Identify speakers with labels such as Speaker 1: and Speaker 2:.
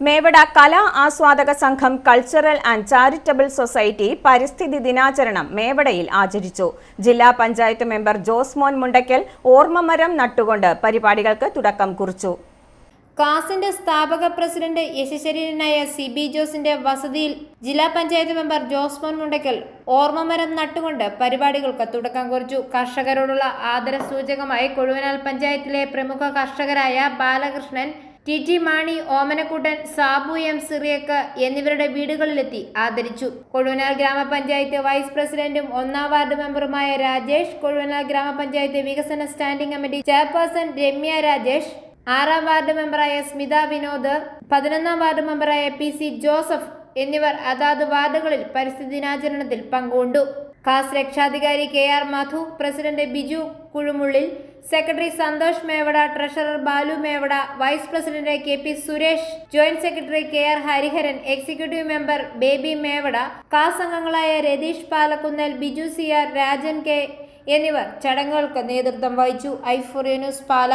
Speaker 1: മേവട കലാ ആസ്വാദക സംഘം cultural and charitable society പരിസ്ഥിതി ദിനാചരണം മേവടയിൽ ആചരിച്ചു. ജില്ലാ പഞ്ചായത്ത് മെമ്പർ ജോസ്മോൻ മുണ്ടയ്ക്കൽ ഓർമ്മമരം നട്ടുകൊണ്ട് പരിപാടികൾക്ക് തുടക്കം കുറിച്ചു.
Speaker 2: കാസിന്റെ സ്ഥാപക പ്രസിഡന്റ് യശശരീരനായ സി ബി ജോസിന്റെ വസതിയിൽ ജില്ലാ പഞ്ചായത്ത് മെമ്പർ ജോസ്മോൻ മുണ്ടയ്ക്കൽ ഓർമ്മമരം നട്ടുകൊണ്ട് പരിപാടികൾക്ക് തുടക്കം കുറിച്ചു. കർഷകരോടുള്ള ആദര സൂചകമായി കൊഴുവനാൽ പഞ്ചായത്തിലെ പ്രമുഖ കർഷകരായ Balakrishnan T T Mani Omanakuttan Sabu M Cyriac എന്നിവരുടെ വീടുകളിലെത്തി ആദരിച്ചു. കൊഴുവനാൽ ഗ്രാമപഞ്ചായത്ത് വൈസ് പ്രസിഡന്റും ഒന്നാം വാർഡ് മെമ്പറുമായ രാജേഷ് കൊഴുവനാൽ ഗ്രാമപഞ്ചായത്ത് വികസന standing committee chairperson Ramya Rajesh ആറാം വാർഡ് മെമ്പറായ സ്മിത വിനോദ് പതിനൊന്നാം വാർഡ് മെമ്പറായ പി സി ജോസഫ് എന്നിവർ അതാത് വാർഡുകളിൽ പരിസ്ഥിതി ദിനാചരണത്തിൽ പങ്കുകൊണ്ടു. കാസ് രക്ഷാധികാരി K R Madhu president Biju Kuzhumullil secretary Santhosh Mevada treasurer Balu Mevada vice president K P Suresh joint secretary K R Hariharan executive member Baby Mevada കാസ് അംഗങ്ങളായ Ratheesh Palakkunnel Biju C R Rajan K എന്നിവർ ചടങ്ങുകൾക്ക് നേതൃത്വം വഹിച്ചു. ഐഫോറിയ news പാല.